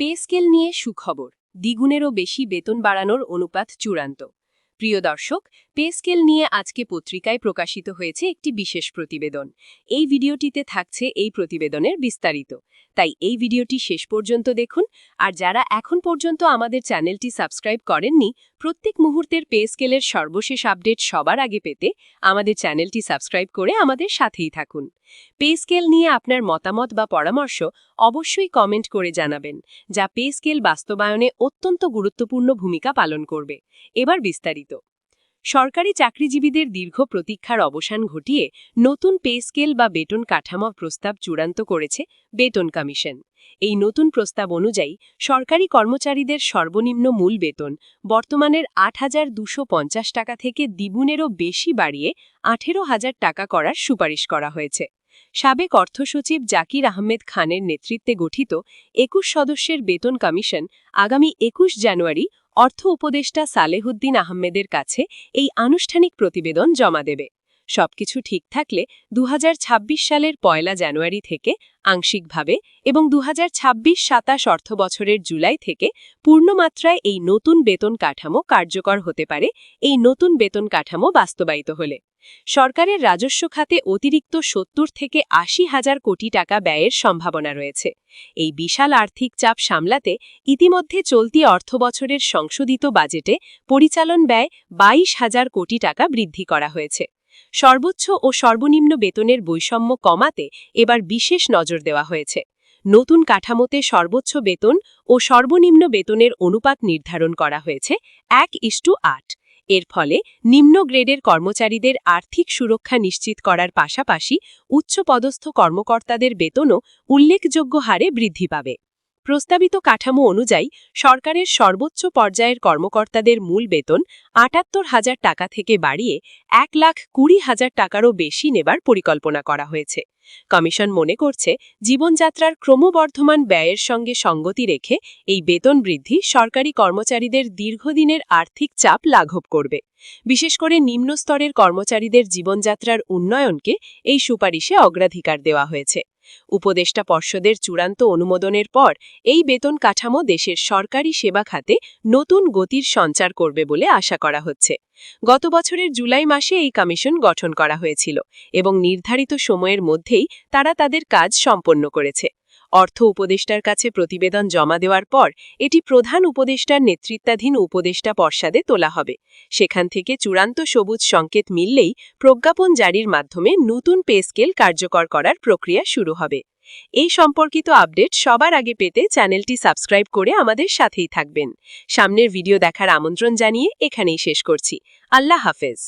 Pay scale নিয়ে সুখবর। দ্বিগুণেরও বেশি বেতন বাড়ানোর অনুপাত চূড়ান্ত। প্রিয় দর্শক, পে স্কেল নিয়ে আজকে পত্রিকায় প্রকাশিত হয়েছে একটি বিশেষ প্রতিবেদন। এই ভিডিওটিতে থাকছে এই প্রতিবেদনের বিস্তারিত। তাই এই ভিডিওটি শেষ পর্যন্ত দেখুন, আর যারা এখন পর্যন্ত আমাদের চ্যানেলটি সাবস্ক্রাইব করেননি, প্রত্যেক মুহূর্তের পে স্কেলের সর্বশেষ আপডেট সবার আগে পেতে আমাদের চ্যানেলটি সাবস্ক্রাইব করে আমাদের সাথেই থাকুন। পে স্কেল নিয়ে আপনার মতামত বা পরামর্শ অবশ্যই কমেন্ট করে জানাবেন, যা পে স্কেল বাস্তবায়নে অত্যন্ত গুরুত্বপূর্ণ ভূমিকা পালন করবে। এবার বিস্তারিত। সরকারি চাকরিজীবীদের দীর্ঘ প্রতীক্ষার অবসান ঘটিয়ে নতুন পে স্কেল বা বেতন কাঠামো প্রস্তাব চূড়ান্ত করেছে বেতন কমিশন। এই নতুন প্রস্তাব অনুযায়ী সরকারি কর্মচারীদের সর্বনিম্ন মূল বেতন বর্তমানের আট হাজার টাকা থেকে দ্বিগুণেরও বেশি বাড়িয়ে আঠেরো হাজার টাকা করার সুপারিশ করা হয়েছে। সাবেক অর্থসচিব জাকির আহমেদ খানের নেতৃত্বে গঠিত একুশ সদস্যের বেতন কমিশন আগামী একুশ জানুয়ারি অর্থ উপদেষ্টা সালেহুদ্দিন আহমেদের কাছে এই আনুষ্ঠানিক প্রতিবেদন জমা দেবে। সবকিছু ঠিক থাকলে দু হাজার ছাব্বিশ সালের পয়লা জানুয়ারি থেকে আংশিকভাবে এবং দু হাজার ছাব্বিশ সাতাশ অর্থ বছরের জুলাই থেকে পূর্ণমাত্রায় এই নতুন বেতন কাঠামো কার্যকর হতে পারে। এই নতুন বেতন কাঠামো বাস্তবায়িত হলে সরকারের রাজস্ব খাতে অতিরিক্ত সত্তর থেকে আশি হাজার কোটি টাকা ব্যয়ের সম্ভাবনা রয়েছে। এই বিশাল আর্থিক চাপ সামলাতে ইতিমধ্যে চলতি অর্থবছরের সংশোধিত বাজেটে পরিচালন ব্যয় বাইশ হাজার কোটি টাকা বৃদ্ধি করা হয়েছে। সর্বোচ্চ ও সর্বনিম্ন বেতনের বৈষম্য কমাতে এবার বিশেষ নজর দেওয়া হয়েছে। নতুন কাঠামোতে সর্বোচ্চ বেতন ও সর্বনিম্ন বেতনের অনুপাত নির্ধারণ করা হয়েছে এক ইস্টু আট। এর ফলে নিম্ন গ্রেডের কর্মচারীদের আর্থিক সুরক্ষা নিশ্চিত করার পাশাপাশি উচ্চপদস্থ কর্মকর্তাদের বেতনও উল্লেখযোগ্য হারে বৃদ্ধি পাবে। প্রস্তাবিত কাঠামো অনুযায়ী সরকারের সর্বোচ্চ পর্যায়ের কর্মকর্তাদের মূল বেতন আটাত্তর হাজার টাকা থেকে বাড়িয়ে এক লাখ কুড়ি হাজার টাকারও বেশি নেবার পরিকল্পনা করা হয়েছে। কমিশন মনে করছে, জীবনযাত্রার ক্রমবর্ধমান ব্যয়ের সঙ্গে সঙ্গতি রেখে এই বেতন বৃদ্ধি সরকারি কর্মচারীদের দীর্ঘদিনের আর্থিক চাপ লাঘব করবে। বিশেষ করে নিম্ন স্তরের কর্মচারীদের জীবনযাত্রার উন্নয়নকে এই সুপারিশে অগ্রাধিকার দেওয়া হয়েছে। উপদেষ্টা পর্ষদের চূড়ান্ত অনুমোদনের পর এই বেতন কাঠামো দেশের সরকারি সেবা খাতে নতুন গতির সঞ্চার করবে বলে আশা করা হচ্ছে। গত বছরের জুলাই মাসে এই কমিশন গঠন করা হয়েছিল এবং নির্ধারিত সময়ের মধ্যেই তারা তাদের কাজ সম্পন্ন করেছে। অর্থ উপদেষ্টার কাছে প্রতিবেদন জমা দেওয়ার পর এটি প্রধান উপদেষ্টার নেতৃত্বাধীন উপদেষ্টা পর্ষদে তোলা হবে। সেখান থেকে চূড়ান্ত সবুজ সংকেত মিললেই প্রজ্ঞাপন জারির মাধ্যমে নতুন পে স্কেল কার্যকর করার প্রক্রিয়া শুরু হবে। এই সম্পর্কিত আপডেট সবার আগে পেতে চ্যানেলটি সাবস্ক্রাইব করে আমাদের সাথেই থাকবেন। সামনের ভিডিও দেখার আমন্ত্রণ জানিয়ে এখানেই শেষ করছি। আল্লাহ হাফেজ।